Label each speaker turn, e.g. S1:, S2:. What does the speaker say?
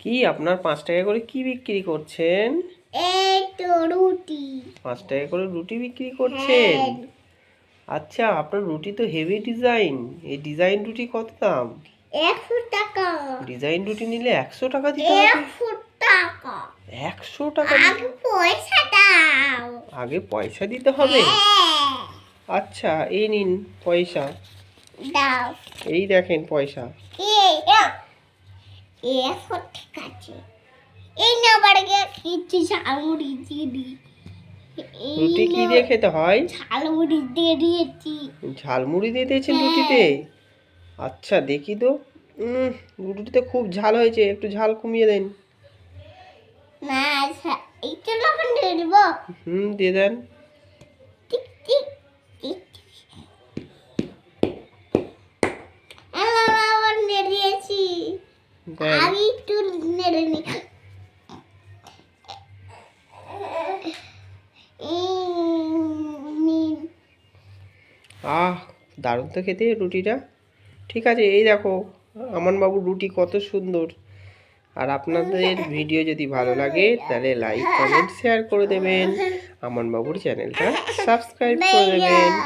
S1: কি আপনার পাঁচ টাকা করে কি বিক্রি করছেন?
S2: এই তো রুটি।
S1: পাঁচ টাকা করে রুটি বিক্রি করছেন?
S2: হ্যাঁ,
S1: আচ্ছা আপনার রুটি তো হেভি ডিজাইন এই ডিজাইন রুটি কত দাম?
S2: একশো টাকা।
S1: ডিজাইন রুটি নিলে একশো টাকা দিতে হবে?
S2: একশো টাকা।
S1: একশো টাকা
S2: আগে পয়সা দাও।
S1: আগে পয়সা দিতে হবে?
S2: হ্যাঁ,
S1: আচ্ছা এই নিন পয়সা।
S2: দাও।
S1: এই দেখেন পয়সা।
S2: এই এই ঠিক আছে এই না বাড়িতে কিছু ঝালমুড়ি দিয়ে দি। এই
S1: রুটি কি দিয়ে খেতে হয়?
S2: ঝালমুড়ি দিয়ে দিয়েছি।
S1: ঝালমুড়ি দিয়ে দিয়েছেন রুটিতে? আচ্ছা দেখি তো। রুটিতে খুব ঝাল হয়েছে একটু ঝাল কমিয়ে দেন।
S2: না ঝা- এইটা লবণ দিয়ে দিব।
S1: হুম দিয়ে দেন।
S2: আমি একটু নেড়ে নি।
S1: আহ দারুণ তো খেতে রুটিটা। ঠিক আছে এই দেখো আমান বাবুর রুটি কত সুন্দর। আর আপনাদের ভিডিও যদি ভালো লাগে তাহলে লাইক কমেন্ট শেয়ার করে দেবেন। আমান বাবুর চ্যানেলটা সাবস্ক্রাইব করে দেবেন।